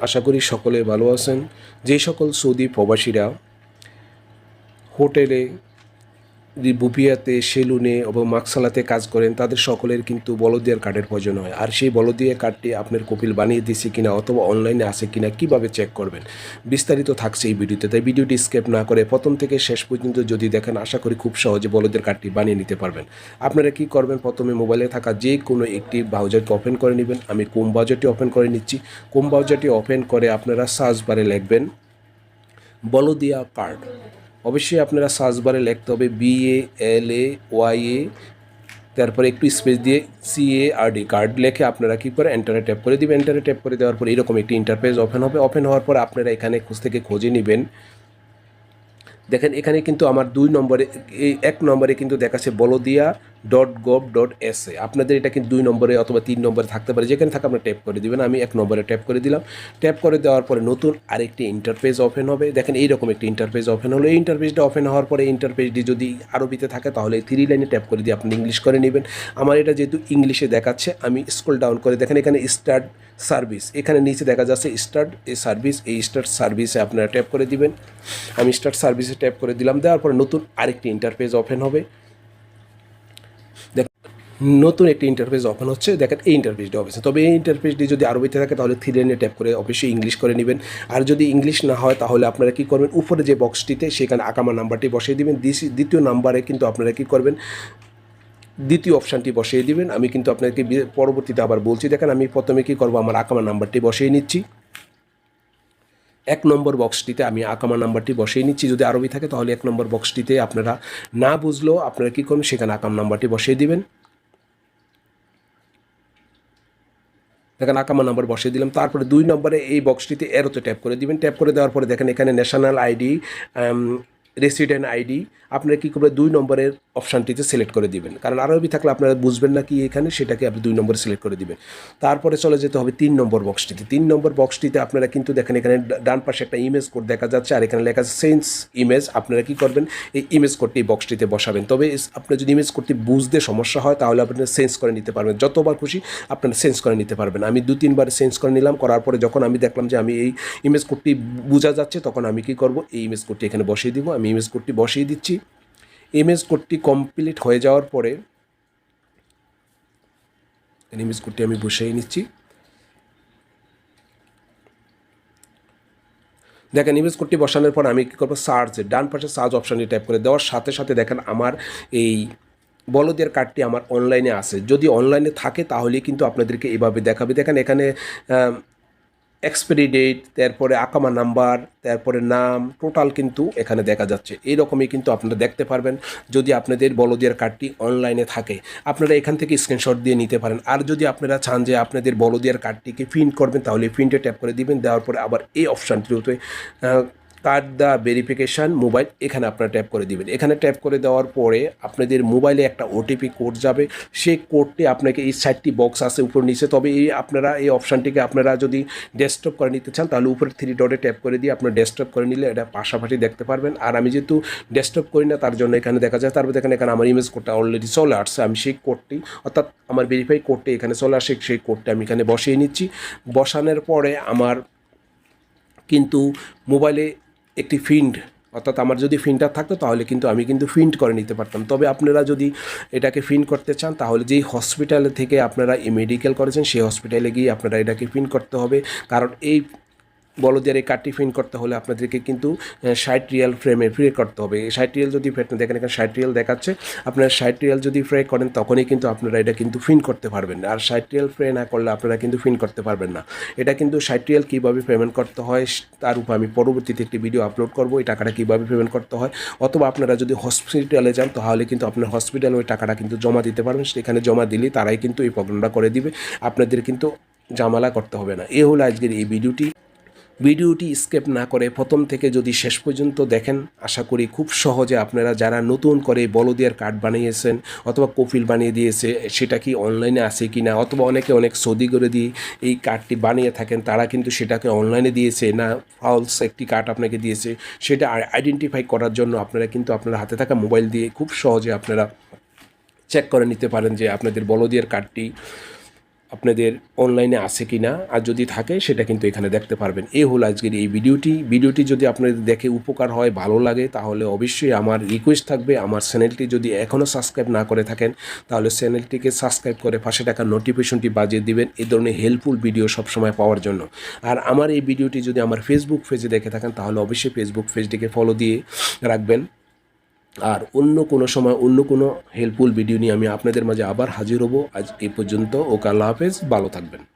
আশা করি সকলে ভালো আছেন। যে সকল সৌদি প্রবাসীরা হোটেলে বুপিয়াতে সেলুনে এবং মাকসালাতে কাজ করেন, তাদের সকলের কিন্তু বলদিয়ার কার্ডের প্রয়োজন হয়। আর সেই বলদিয়া কার্ডটি আপনার কপিল বানিয়ে দিয়েছে কিনা অথবা অনলাইনে আছে কিনা কীভাবে চেক করবেন? বিস্তারিত থাকছে এই ভিডিওতে, তাই ভিডিওটি স্কেপ না করে প্রথম থেকে শেষ পর্যন্ত যদি দেখেন, আশা করি খুব সহজে বলদের কার্ডটি বানিয়ে নিতে পারবেন। আপনারা কি করবেন? প্রথমে মোবাইলে থাকা যে কোনো একটি ব্রাউজারকে ওপেন করে নেবেন। আমি কোম ব্রাউজারটি ওপেন করে নিচ্ছি। কোম ব্রাউজারটি ওপেন করে আপনারা সার্চ বারে লিখবেন, বলদিয়া কার্ড অবশ্যই আপনারা সার্চ বারে লিখতে হবে B A L A Y A তারপরে একটু স্পেস দিয়ে C A R D card লেখে আপনারা কী করে এন্টারে ট্যাপ করে দিবেন। এন্টারে ট্যাপ করে দেওয়ার পর এরকম একটি ইন্টারফেস ওপেন হবে। ওপেন হওয়ার পর আপনারা এখানে খোঁজ থেকে খুঁজে নেবেন। দেখেন এখানে কিন্তু আমার দুই নম্বরে, এই এক নম্বরে কিন্তু দেখাচ্ছে Baldia dot gov dot S A আপনাদের এটা কিন্তু দুই নম্বরে অথবা তিন নম্বরে থাকতে পারে। যেখানে থাকে আপনার ট্যাপ করে দিবেন। আমি এক নম্বরে ট্যাপ করে দিলাম। ট্যাপ করে দেওয়ার পরে নতুন আরেকটি ইন্টারফেস ওপেন হবে। দেখেন এইরকম একটি ইন্টারফেস ওপেন হলো। এই ইন্টারফেসটা ওপেন হওয়ার পরে ইন্টারফেসটি যদি আরবিতে থাকে, তাহলে থ্রি লাইনে ট্যাপ করে দিয়ে আপনি ইংলিশ করে নেবেন। আমার এটা যেহেতু ইংলিশে দেখাচ্ছে, আমি স্ক্রল ডাউন করে দেখেন, এখানে স্টার্ট সার্ভিস এখানে নিচে দেখা যাচ্ছে স্টার্ট এই সার্ভিস এই স্টার্ট সার্ভিসে আপনারা ট্যাপ করে দিবেন। আমি স্টার্ট সার্ভিসে ট্যাপ করে দিলাম। দেওয়ার পরে নতুন আরেকটি ইন্টারফেস ওপেন হবে। নতুন একটি ইন্টারফেস ওপেন হচ্ছে, দেখেন এই ইন্টারফেসটি হবে তবে এই ইন্টারফেসটি যদি আরবিতে থাকে, তাহলে থ্রি লাইনে ট্যাপ করে অবশ্যই ইংলিশ করে নেবেন। আর যদি ইংলিশ না হয়, তাহলে আপনারা কি করবেন? উপরে যে বক্সটিতে সেখানে আকামা নাম্বারটি বসিয়ে দিবেন। দ্বিতীয় নাম্বারে কিন্তু আপনারা কি করবেন? দ্বিতীয় অপশানটি বসিয়ে দিবেন। আমি কিন্তু আপনাকে পরবর্তীতে আবার বলছি, দেখেন আমি প্রথমে কি করব? আমার আকামা নাম্বারটি বসিয়ে নিচ্ছি। এক নম্বর বক্সটিতে আমি আকামা নাম্বারটি বসিয়ে নিচ্ছি। যদি আরবি থাকে, তাহলে এক নম্বর বক্সটিতে আপনারা না বুঝলেও আপনারা কী করবেন? সেখানে আকাম নাম্বারটি বসিয়ে দিবেন। দেখেন আকামা নাম্বার বসিয়ে দিলাম। তারপরে দুই নম্বরে এই বক্সটিতে এরোতে ট্যাপ করে দিবেন। ট্যাপ করে দেওয়ার পরে দেখেন এখানে ন্যাশনাল আইডি রেসিডেন্ট আইডি আপনারা কী করবেন দুই নম্বরের অপশানটিতে সিলেক্ট করে দিবেন? কারণ আরবি থাকলে আপনারা বুঝবেন না কি এখানে, সেটাকে আপনি দুই নম্বরে সিলেক্ট করে দিবেন। তারপরে চলে যেতে হবে তিন নম্বর বক্সটিতে তিন নম্বর বক্সটিতে আপনারা কিন্তু দেখেন এখানে ডান পাশে একটা ইমেজ কোড দেখা যাচ্ছে, আর এখানে লেখা আছে সেন্স ইমেজ আপনারা কি করবেন? এই ইমেজ কোডটি বক্সটিতে বসাবেন। তবে আপনার যদি ইমেজ কোডটি বুঝতে সমস্যা হয়, তাহলে আপনারা সেন্স করে নিতে পারবেন। যতবার খুশি আপনারা সেন্স করে নিতে পারবেন। আমি দু, তিনবার সেন্স করে নিলাম, করার পরে যখন আমি দেখলাম যে আমি এই ইমেজ কোডটি বোঝা যাচ্ছে, তখন আমি কি করব? এই ইমেজ কোডটি এখানে বসিয়ে দিব। আমি ইমেজ কোডটি বসিয়ে দিচ্ছি। ইমেজ কোডটি কমপ্লিট হয়ে যাওয়ার পরে ইমেজ কোডটি আমি বসিয়ে নিচ্ছি। দেখেন ইমেজ কোডটি বসানোর পর আমি কী করব? সার্চ ডান পাশে সার্চ অপশানটি টাইপ করে দেওয়ার সাথে সাথে দেখেন আমার এই বলদের কার্ডটি আমার অনলাইনে আছে। যদি অনলাইনে থাকে তাহলে কিন্তু আপনাদেরকে এভাবে দেখাবে। দেখেন, এখানে এক্সপায়ারি ডেট তারপরে আকামা নাম্বার, তারপরে নাম টোটাল কিন্তু এখানে দেখা যাচ্ছে। এইরকমই কিন্তু আপনারা দেখতে পারবেন। যদি আপনাদের বলদিয়ার কার্ডটি অনলাইনে থাকে, আপনারা এখান থেকে স্ক্রিনশট দিয়ে নিতে পারেন। আর যদি আপনারা চান যে আপনাদের বলদিয়ার কার্ডটিকে প্রিন্ট করবেন, তাহলে প্রিন্টে ট্যাপ করে দিবেন। দেওয়ার পরে আবার এই অপশানটিতে কার্ড দ্য ভেরিফিকেশান মোবাইল এখানে আপনারা ট্যাপ করে দিবেন। এখানে ট্যাপ করে দেওয়ার পরে আপনাদের মোবাইলে একটা ওটিপি কোড যাবে। সেই কোডটি আপনাকে এই সাইটটি বক্স আছে উপর নিচে। তবে এই আপনারা এই অপশানটিকে আপনারা যদি ডেস্কটপ করে নিতে চান, তাহলে উপরে থ্রি ডটে ট্যাপ করে দিয়ে আপনার ডেস্কটপ করে নিলে এটা পাশাপাশি দেখতে পারবেন। আর আমি যেহেতু ডেস্কটপ করি না, তার জন্য এখানে দেখা যায় তারপর দেখেন এখানে আমার ইমেজ কোডটা অলরেডি চলে আসছে। আমি সেই কোডটি অর্থাৎ আমার ভেরিফাই কোডটি এখানে চলে আসে, সেই কোডটা আমি এখানে বসিয়ে নিচ্ছি। বসানোর পরে আমার কিন্তু মোবাইলে একটি ফিন্ড, অর্থাৎ আমার যদি ফিনটা থাকতো তাহলে কিন্তু আমি কিন্তু ফিন্ট করে নিতে পারতাম। তবে আপনারা যদি এটাকে ফিন করতে চান, তাহলে যেই হসপিটাল থেকে আপনারা মেডিকেল করেছেন, সেই হসপিটালে গিয়ে আপনারা এটাকে ফিন করতে হবে। কারণ এই বলদের এই কার্ডটি ফিন করতে হলে আপনাদেরকে কিন্তু ষাট রিয়াল ফ্রেমে ফ্রে করতে হবে। ষাট রিয়াল যদি ফ্রে দেখেন এখানে ষাট রিয়াল দেখাচ্ছে, আপনারা ষাট রিয়াল যদি ফ্রে করেন, তখনই কিন্তু আপনারা এটা কিন্তু ফিন করতে পারবেন আর ষাট রিয়াল ফ্রে না করলে আপনারা কিন্তু ফিন করতে পারবেন না। এটা কিন্তু ষাট রিয়াল কীভাবে পেমেন্ট করতে হয়, তার উপর আমি পরবর্তীতে একটি ভিডিও আপলোড করব, এই টাকাটা কীভাবে পেমেন্ট করতে হয়। অথবা আপনারা যদি হসপিটালে যান, তাহলে কিন্তু আপনার হসপিটালে ওই টাকাটা কিন্তু জমা দিতে পারবেন। সেখানে জমা দিলে তারাই কিন্তু এই প্রোগ্রামটা করে দিবে। আপনাদের কিন্তু জামালা করতে হবে না। এ হলো আজকের এই ভিডিওটি ভিডিওটি স্কেপ না করে প্রথম থেকে যদি শেষ পর্যন্ত দেখেন, আশা করি খুব সহজে আপনারা যারা নতুন করে বলদিয়ার কার্ড বানিয়েছেন অথবা কপিল বানিয়ে দিয়েছে, সেটা কি অনলাইনে আছে কি না অথবা অনেকে অনেক সৌদি করে দিয়ে এই কার্ডটি বানিয়ে থাকেন, তারা কিন্তু সেটাকে অনলাইনে দিয়েছে না ফলস একটি কার্ড আপনাকে দিয়েছে, সেটা আইডেন্টিফাই করার জন্য আপনারা কিন্তু আপনার হাতে থাকা মোবাইল দিয়ে খুব সহজে আপনারা চেক করে নিতে পারেন যে আপনাদের বলদিয়ার কার্ডটি আপনাদের অনলাইনে আছে কি না আর যদি থাকে, সেটা কিন্তু এখানে দেখতে পারবেন। এই হলো আজকের এই ভিডিওটি। ভিডিওটি যদি আপনাদের দেখে উপকার হয়, ভালো লাগে, তাহলে অবশ্যই আমার রিকোয়েস্ট থাকবে। আমার চ্যানেলটি যদি এখনও সাবস্ক্রাইব না করে থাকেন, তাহলে চ্যানেলটিকে সাবস্ক্রাইব করে পাশে টাকা নোটিফিকেশনটি বাজিয়ে দিবেন। এই ধরনের হেল্পফুল ভিডিও সবসময় পাওয়ার জন্য। আর আমার এই ভিডিওটি যদি আমার ফেসবুক পেজে দেখে থাকেন, তাহলে অবশ্যই ফেসবুক পেজটিকে ফলো দিয়ে রাখবেন। আর অন্য কোনো সময়, অন্য কোনো হেল্পফুল ভিডিও নিয়ে আমি আপনাদের মাঝে আবার হাজির হব। আজ এই পর্যন্ত, ওকে আল্লাহ হাফেজ, ভালো থাকবেন।